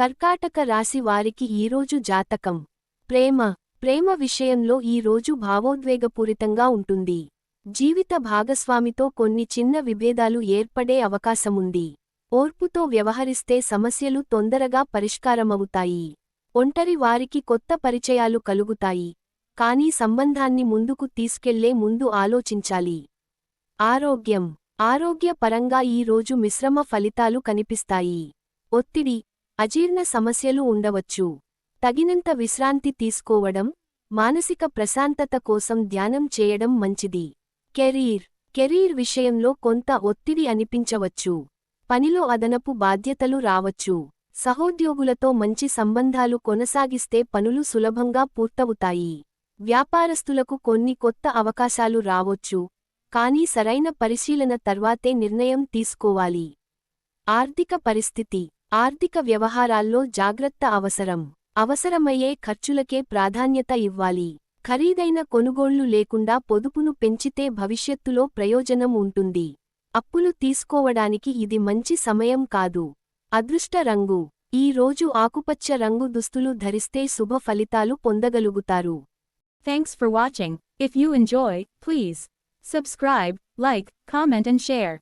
కర్కాటక రాశి వారికి ఈరోజు జాతకం. ప్రేమ. ప్రేమ విషయంలో ఈ రోజు భావోద్వేగపూరితంగా ఉంటుంది. జీవిత భాగస్వామితో కొన్ని చిన్న విభేదాలు ఏర్పడే అవకాశముంది. ఓర్పుతో వ్యవహరిస్తే సమస్యలు తొందరగా పరిష్కారమవుతాయి. ఒంటరి వారికి కొత్త పరిచయాలు కలుగుతాయి. కానీ సంబంధాన్ని ముందుకు తీసుకెళ్ళే ముందు ఆలోచించాలి. ఆరోగ్యం. ఆరోగ్యపరంగా ఈ రోజు మిశ్రమ ఫలితాలు కనిపిస్తాయి. ఒత్తిడి. అజీర్ణ సమస్యలు ఉండవచ్చు. తగినంత విశ్రాంతి తీసుకోవడం మానసిక ప్రశాంతత కోసం ధ్యానం చేయడం మంచిది. కెరీర్. కెరీర్ విషయంలో కొంత ఒత్తిడి అనిపించవచ్చు. పనిలో అదనపు బాధ్యతలు రావచ్చు. సహోద్యోగులతో మంచి సంబంధాలు కొనసాగిస్తే పనులు సులభంగా పూర్తవుతాయి. వ్యాపారస్తులకు కొన్ని కొత్త అవకాశాలు రావచ్చు కానీ సరైన పరిశీలన తర్వాతే నిర్ణయం తీసుకోవాలి. ఆర్థిక పరిస్థితి. ఆర్థిక వ్యవహారాల్లో జాగ్రత్త అవసరం. అవసరమయ్యే ఖర్చులకే ప్రాధాన్యత ఇవ్వాలి. ఖరీదైన కొనుగోళ్ళు లేకుండా పొదుపును పెంచితే భవిష్యత్తులో ప్రయోజనం ఉంటుంది. అప్పులు తీసుకోవడానికి ఇది మంచి సమయం కాదు. అదృష్ట రంగు. ఈ రోజు ఆకుపచ్చ రంగు దుస్తులు ధరిస్తే శుభ ఫలితాలు పొందగలుగుతారు. Thanks for watching if you enjoy please subscribe like comment and share